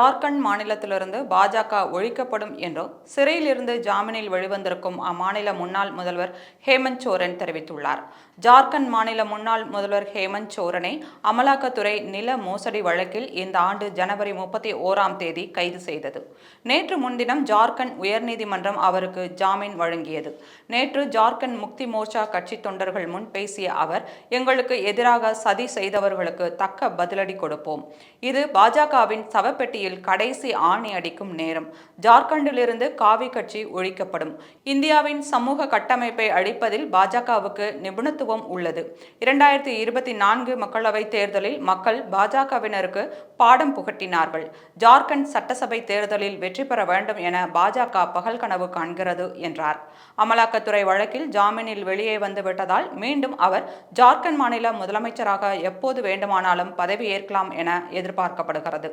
ஜார்க்கண்ட் மாநிலத்திலிருந்து பாஜக ஒழிக்கப்படும் என்றும் சிறையிலிருந்து ஜாமீனில் வெளிவந்திருக்கும் அம்மாநில முன்னாள் முதல்வர் ஹேமந்த் சோரன் தெரிவித்துள்ளார். ஜார்க்கண்ட் மாநில முன்னாள் முதல்வர் ஹேமந்த் சோரனை அமலாக்கத்துறை நில மோசடி வழக்கில் இந்த ஆண்டு ஜனவரி முப்பத்தி ஓராம் தேதி கைது செய்தது. நேற்று முன்தினம் ஜார்க்கண்ட் உயர்நீதிமன்றம் அவருக்கு ஜாமீன் வழங்கியது. நேற்று ஜார்க்கண்ட் முக்தி மோர்ச்சா கட்சி தொண்டர்கள் முன் பேசிய அவர் எங்களுக்கு எதிராக சதி செய்தவர்களுக்கு தக்க பதிலடி கொடுப்போம். இது பாஜகவின் சவப்பெட்டியில் கடைசி ஆணை அடிக்கும் நேரம். ஜார்க்கண்டிலிருந்து காவி கட்சி ஒழிக்கப்படும். இந்தியாவின் சமூக கட்டமைப்பை அழிப்பதில் பாஜகவுக்கு நிபுணத்துவம் உள்ளது. இரண்டாயிரத்தி இருபத்தி நான்கு மக்களவைத் தேர்தலில் மக்கள் பாஜகவினருக்கு பாடம் புகட்டினார்கள். ஜார்க்கண்ட் சட்டசபை தேர்தலில் வெற்றி பெற வேண்டும் என பாஜக பகல் கனவு காண்கிறது என்றார். அமலாக்கத்துறை வழக்கில் ஜாமீனில் வெளியே வந்து விட்டதால் மீண்டும் அவர் ஜார்க்கண்ட் மாநில முதலமைச்சராக எப்போது வேண்டுமானாலும் பதவியேற்கலாம் என எதிர்பார்க்கப்படுகிறது.